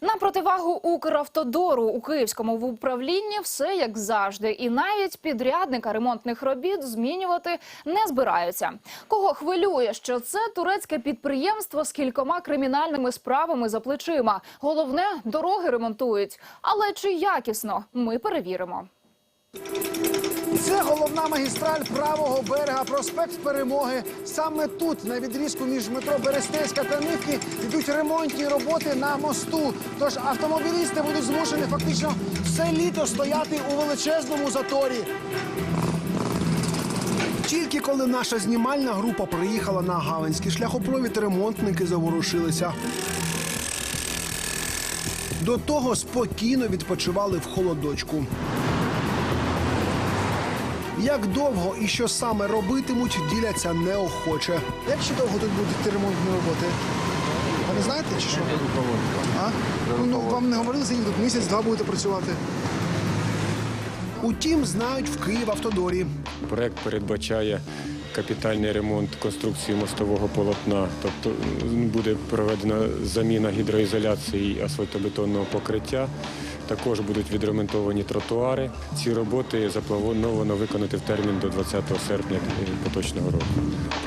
На противагу Укравтодору у київському управлінні все як завжди, і навіть підрядника ремонтних робіт змінювати не збираються. Кого хвилює, що це турецьке підприємство з кількома кримінальними справами за плечима. Головне, дороги ремонтують. Але чи якісно? Ми перевіримо. Це головна магістраль правого берега, проспект Перемоги. Саме тут, на відрізку між метро Берестейська та Нивки, йдуть ремонтні роботи на мосту. Тож автомобілісти будуть змушені фактично все літо стояти у величезному заторі. Тільки коли наша знімальна група приїхала на Гаванський шляхопровід, ремонтники заворушилися. До того спокійно відпочивали в холодочку. Як довго і що саме робитимуть, діляться неохоче. Як ще довго тут будуть ремонтні роботи? Ви не знаєте чи що? А? Ну, вам не говорили, скільки тут місяць-два будете працювати. Утім, знають в Київавтодорі. Проект передбачає капітальний ремонт конструкції мостового полотна, тобто буде проведена заміна гідроізоляції асфальтобетонного покриття. Також будуть відремонтовані тротуари. Ці роботи заплановано виконати в термін до 20 серпня поточного року.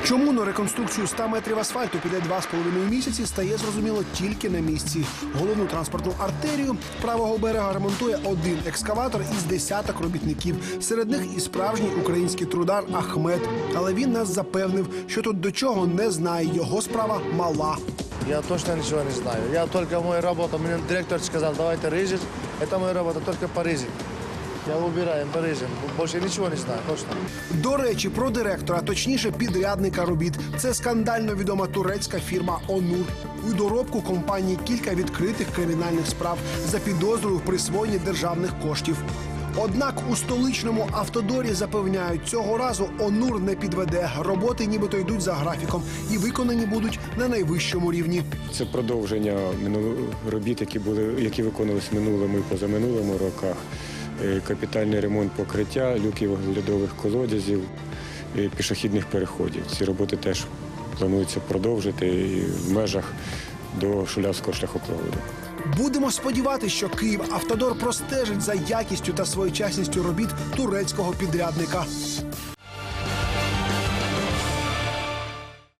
Чому на реконструкцію 100 метрів асфальту піде 2,5 місяці, стає зрозуміло тільки на місці. Головну транспортну артерію правого берега ремонтує один екскаватор із десяток робітників. Серед них і справжній український трудар Ахмед. Але він нас запевнив, що тут до чого не знає. Його справа мала. Я точно ничего не знаю. Я только мою работу, мне директор сказал, давайте рыжить. Это моя работа, только порыжить. Я убираем, порыжим. Больше ничего не знаю, точно. До речі, про директора, точніше, підрядника робіт. Це скандально відома турецька фірма Онур. У доробку компанії кілька відкритих кримінальних справ за підозрою в присвоєнні державних коштів. Однак у столичному автодорі запевняють, цього разу Онур не підведе. Роботи нібито йдуть за графіком і виконані будуть на найвищому рівні. Це продовження робіт, які були які виконувалися в минулому і позаминулому роках. Е, Капітальний ремонт покриття, люків льодових колодязів, е, пішохідних переходів. Ці роботи теж планується продовжити в межах до Шулявського шляхопроводу. Будемо сподіватися, що Київ Автодор простежить за якістю та своєчасністю робіт турецького підрядника.